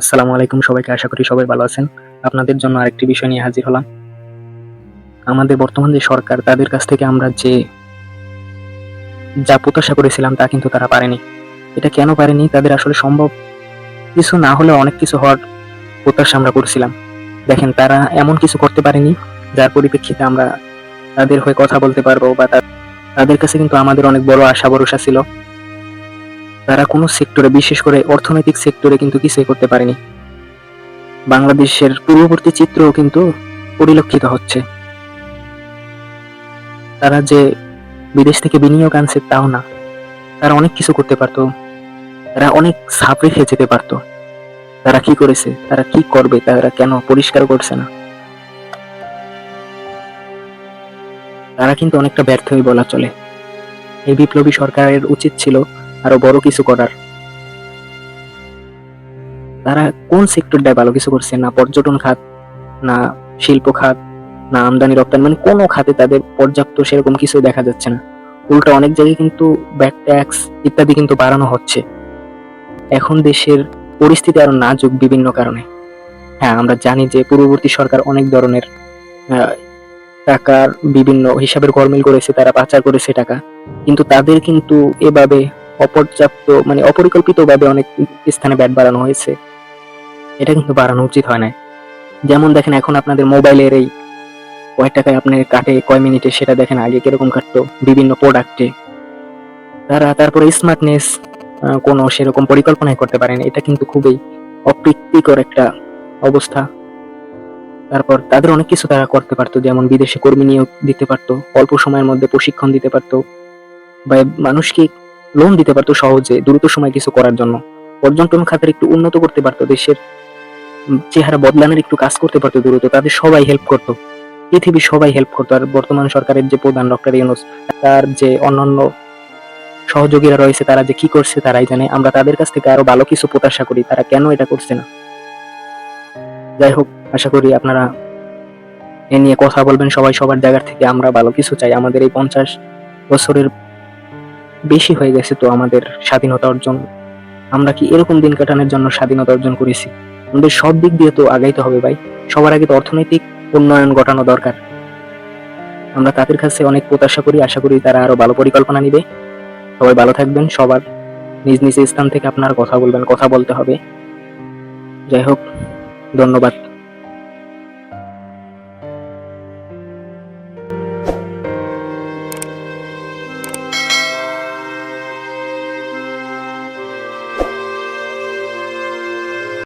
আসসালামু আলাইকুম সবাইকে, আশা করি সবাই ভালো আছেন। আপনাদের জন্য আরেকটি বিষয় নিয়ে হাজির হলাম। আমাদের বর্তমান যে সরকার, তাদের কাছ থেকে আমরা যে যা প্রত্যাশা করেছিলাম তা কিন্তু তারা পারেনি। এটা কেন পারেনি? তাদের আসলে সম্ভব কিছু না হলেও অনেক কিছু হওয়ার প্রত্যাশা আমরা করেছিলাম। দেখেন, তারা এমন কিছু করতে পারেনি, যার পরিপ্রেক্ষিতে আমরা তাদের হয়ে কথা বলতে পারব বা তাদের কাছে কিন্তু আমাদের অনেক বড় আশা, ভরসা ছিল। তারা কোনো সেক্টরে, বিশেষ করে অর্থনৈতিক সেক্টরে কিন্তু কিছুই করতে পারেনি। বাংলাদেশের পূর্ববর্তী চিত্রও কিন্তু পরিলক্ষিত হচ্ছে। তারা যে বিদেশ থেকে বিনিয়োগ আনছে তাও না। তারা অনেক কিছু করতে পারতো। তারা অনেক ছাপ রেখে যেতে পারতো। তারা কি করেছে? তারা কি করবে? তারা কেন পরিষ্কার করছে না? তারা কিন্তু অনেকটা ব্যর্থই বলা চলে। এই বিপ্লবী সরকারের উচিত ছিল আরও বড় কিছু করার। তারা কোন সেক্টরটায় ভালো কিছু করছে? না পর্যটন খাত, না শিল্প খাত, না আমদানি রপ্তানি মানে কোনো খাতে তাদের পর্যাপ্ত সেরকম কিছুই দেখা যাচ্ছে না। উল্টো অনেক জায়গায় কিন্তু ব্যাক ট্যাক্স ইত্যাদি কিন্তু বাড়ানো হচ্ছে। এখন দেশের পরিস্থিতি আরও নাজুক বিভিন্ন কারণে। হ্যাঁ আমরা জানি যে পূর্ববর্তী সরকার অনেক ধরনের টাকার বিভিন্ন হিসাবের গরমিল করেছে, তারা পাচার করেছে টাকা। কিন্তু তাদের কিন্তু এভাবে অপর্যাপ্ত মানে অপরিকল্পিত ভাবে অনেক স্থানে ব্যাট বাড়ানো হয়েছে। এটা কিন্তু বাড়ানো উচিত হয় না যেমন দেখেন, এখন আপনাদের মোবাইলের এই কয় টাকায় আপনার কাটে কয় মিনিটে, সেটা দেখেন আগে কীরকম কাটতো বিভিন্ন প্রোডাক্টে তারা তারপরে স্মার্টনেস কোনো সেরকম পরিকল্পনাই করতে পারেন এটা কিন্তু খুবই অপ্রীতিকর একটা অবস্থা। তারপর তাদের অনেক কিছু তারা করতে পারতো, যেমন বিদেশে কর্মী নিয়োগ দিতে পারতো, অল্প সময়ের মধ্যে প্রশিক্ষণ দিতে পারতো। বা মানুষকে লোন দিতে পারতো সহজে, দ্রুত সময় কিছু করার জন্য। পর্যটন খাতের একটু উন্নত করতে পারতো, দেশের চেহারা বদলানোর একটু কাজ করতে পারতো দ্রুত, তাদের সবাই হেল্প করতো। পৃথিবীর সবাই হেল্প করতো, আর বর্তমান সরকারের যে প্রধান ডক্টর ইউনুস, তার যে অন্যান্য সহযোগীরা রয়েছে, তারা যে কি করছে তারাই জানে। আমরা তাদের কাছ থেকে আরও ভালো কিছু প্রত্যাশা করি, তারা কেন এটা করছে না? যাই হোক, আশা করি আপনারা এ নিয়ে কথা বলবেন। সবাই সবার জায়গা থেকে আমরা ভালো কিছু চাই। আমাদের এই পঞ্চাশ বছরের বেশি হয়ে গেছে তো আমাদের স্বাধীনতা অর্জন। আমরা কি এরকম দিন কাটানোর জন্য স্বাধীনতা অর্জন করেছি? আমাদের সব দিক দিয়ে তো আগাইতে হবে ভাই। সবার আগে তো অর্থনৈতিক উন্নয়ন ঘটানো দরকার। আমরা তাদের কাছে অনেক প্রত্যাশা করি, আশা করি তারা আরও ভালো পরিকল্পনা নিবে। সবাই ভালো থাকবেন, সবার নিজ নিজ স্থান থেকে আপনারা কথা বলবেন, কথা বলতে হবে। যাই হোক, ধন্যবাদ।